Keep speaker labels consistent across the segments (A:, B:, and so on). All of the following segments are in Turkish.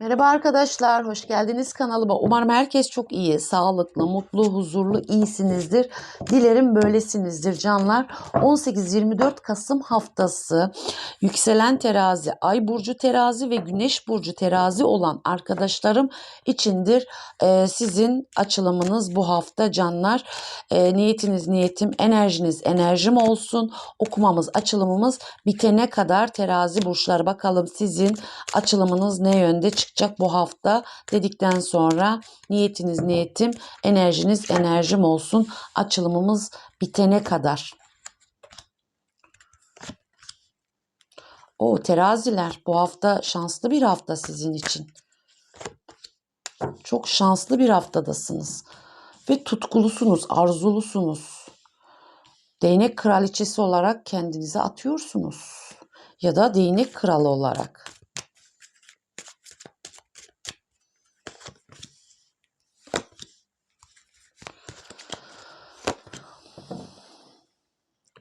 A: Merhaba arkadaşlar, hoş geldiniz kanalıma. Umarım herkes çok iyi, sağlıklı, mutlu, huzurlu, iyisinizdir. Dilerim böylesinizdir canlar. 18-24 Kasım haftası yükselen terazi, ay burcu terazi ve güneş burcu terazi olan arkadaşlarım içindir. Ee, sizin açılımınız bu hafta canlar. Ee, niyetiniz niyetim, enerjiniz enerjim olsun. Okumamız, açılımımız bitene kadar terazi burçları bakalım sizin açılımınız ne yönde çıkacak bu hafta dedikten sonra niyetiniz niyetim, enerjiniz enerjim olsun. Açılımımız bitene kadar. O teraziler bu hafta şanslı bir hafta sizin için. Çok şanslı bir haftadasınız. Ve tutkulusunuz, arzulusunuz. Değnek kraliçesi olarak kendinize atıyorsunuz. Ya da değnek kralı olarak.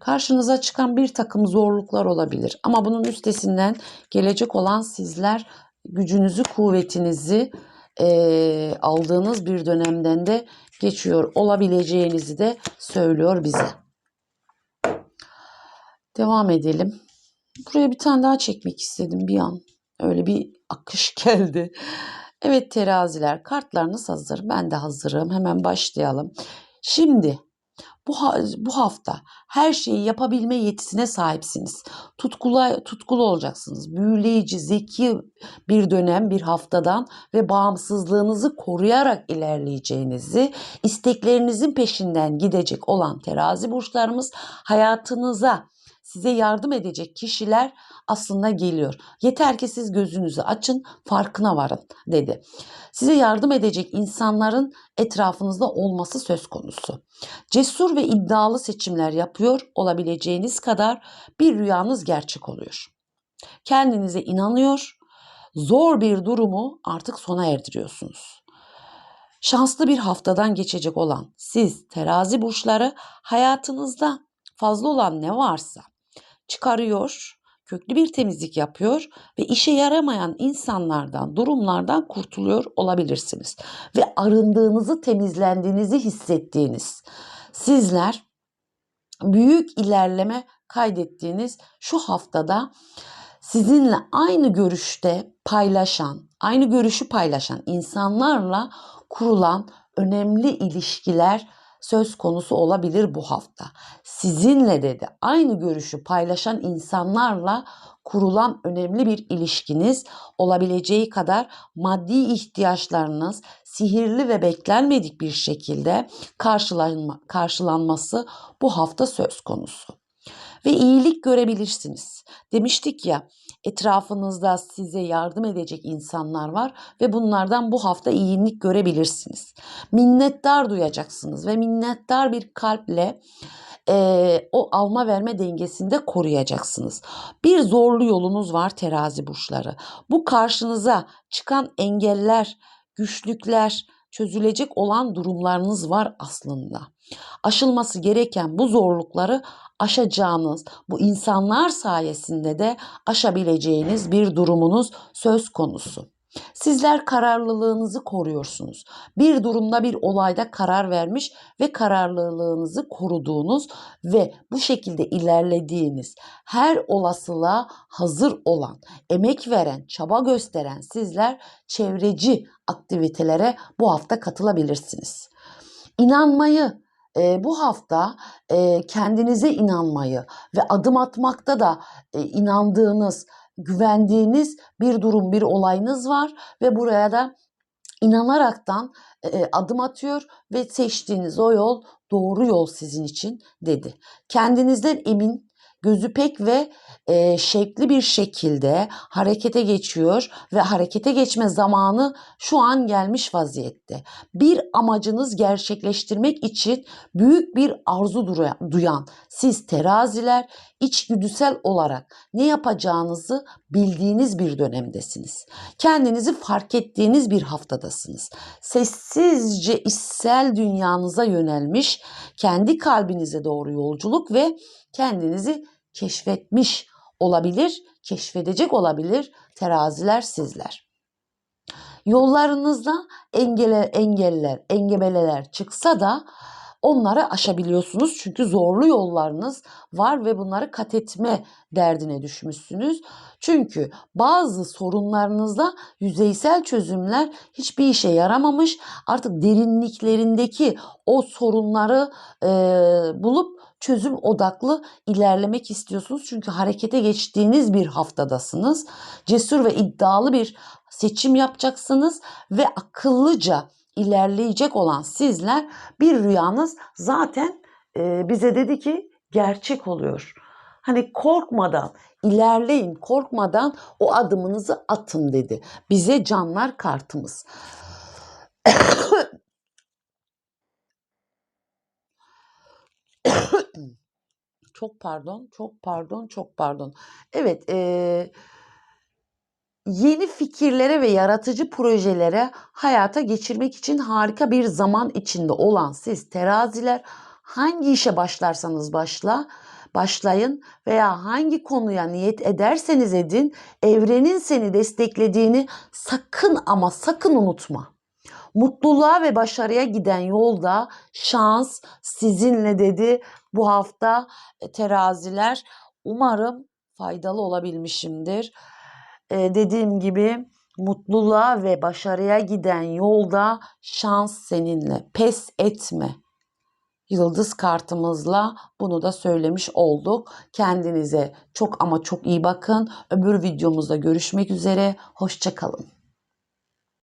A: Karşınıza çıkan bir takım zorluklar olabilir. Ama bunun üstesinden gelecek olan sizler gücünüzü, kuvvetinizi eee, aldığınız bir dönemden de geçiyor olabileceğinizi de söylüyor bize. Devam edelim. Buraya bir tane daha çekmek istedim bir an. Öyle bir akış geldi. Evet teraziler kartlarınız hazır. Ben de hazırım. Hemen başlayalım. Şimdi bu, bu hafta her şeyi yapabilme yetisine sahipsiniz. Tutkulu, tutkulu olacaksınız. Büyüleyici, zeki bir dönem, bir haftadan ve bağımsızlığınızı koruyarak ilerleyeceğinizi, isteklerinizin peşinden gidecek olan terazi burçlarımız hayatınıza size yardım edecek kişiler aslında geliyor. Yeter ki siz gözünüzü açın, farkına varın dedi. Size yardım edecek insanların etrafınızda olması söz konusu. Cesur ve iddialı seçimler yapıyor olabileceğiniz kadar bir rüyanız gerçek oluyor. Kendinize inanıyor, zor bir durumu artık sona erdiriyorsunuz. Şanslı bir haftadan geçecek olan siz terazi burçları hayatınızda fazla olan ne varsa çıkarıyor, köklü bir temizlik yapıyor ve işe yaramayan insanlardan, durumlardan kurtuluyor olabilirsiniz. Ve arındığınızı, temizlendiğinizi hissettiğiniz sizler büyük ilerleme kaydettiğiniz şu haftada sizinle aynı görüşte paylaşan, aynı görüşü paylaşan insanlarla kurulan önemli ilişkiler söz konusu olabilir bu hafta. Sizinle dedi aynı görüşü paylaşan insanlarla kurulan önemli bir ilişkiniz olabileceği kadar maddi ihtiyaçlarınız sihirli ve beklenmedik bir şekilde karşılanma, karşılanması bu hafta söz konusu. Ve iyilik görebilirsiniz. Demiştik ya etrafınızda size yardım edecek insanlar var ve bunlardan bu hafta iyilik görebilirsiniz. Minnettar duyacaksınız ve minnettar bir kalple eee, o alma verme dengesinde koruyacaksınız. Bir zorlu yolunuz var terazi burçları. Bu karşınıza çıkan engeller, güçlükler, çözülecek olan durumlarınız var aslında. Aşılması gereken bu zorlukları aşacağınız, bu insanlar sayesinde de aşabileceğiniz bir durumunuz söz konusu. Sizler kararlılığınızı koruyorsunuz. Bir durumda bir olayda karar vermiş ve kararlılığınızı koruduğunuz ve bu şekilde ilerlediğiniz her olasılığa hazır olan, emek veren, çaba gösteren sizler çevreci aktivitelere bu hafta katılabilirsiniz. İnanmayı e, bu hafta e, kendinize inanmayı ve adım atmakta da e, inandığınız, güvendiğiniz bir durum, bir olayınız var ve buraya da inanaraktan e, adım atıyor ve seçtiğiniz o yol doğru yol sizin için dedi. Kendinizden emin, gözü pek ve e, şekli bir şekilde harekete geçiyor ve harekete geçme zamanı şu an gelmiş vaziyette. Bir amacınız gerçekleştirmek için büyük bir arzu duyan siz teraziler içgüdüsel olarak ne yapacağınızı bildiğiniz bir dönemdesiniz. Kendinizi fark ettiğiniz bir haftadasınız. Sessizce içsel dünyanıza yönelmiş, kendi kalbinize doğru yolculuk ve kendinizi keşfetmiş olabilir, keşfedecek olabilir teraziler sizler. Yollarınızda engeller, engeller, engebeleler çıksa da onları aşabiliyorsunuz. Çünkü zorlu yollarınız var ve bunları kat etme derdine düşmüşsünüz. Çünkü bazı sorunlarınızda yüzeysel çözümler hiçbir işe yaramamış. Artık derinliklerindeki o sorunları e, bulup çözüm odaklı ilerlemek istiyorsunuz. Çünkü harekete geçtiğiniz bir haftadasınız. Cesur ve iddialı bir seçim yapacaksınız ve akıllıca ilerleyecek olan sizler bir rüyanız zaten e, bize dedi ki gerçek oluyor. Hani korkmadan ilerleyin, korkmadan o adımınızı atın dedi. Bize canlar kartımız. çok pardon, çok pardon, çok pardon. Evet, eee yeni fikirlere ve yaratıcı projelere hayata geçirmek için harika bir zaman içinde olan siz teraziler hangi işe başlarsanız başla başlayın veya hangi konuya niyet ederseniz edin evrenin seni desteklediğini sakın ama sakın unutma. Mutluluğa ve başarıya giden yolda şans sizinle dedi bu hafta e, teraziler. Umarım faydalı olabilmişimdir. Ee, dediğim gibi mutluluğa ve başarıya giden yolda şans seninle. Pes etme. Yıldız kartımızla bunu da söylemiş olduk. Kendinize çok ama çok iyi bakın. Öbür videomuzda görüşmek üzere. Hoşçakalın.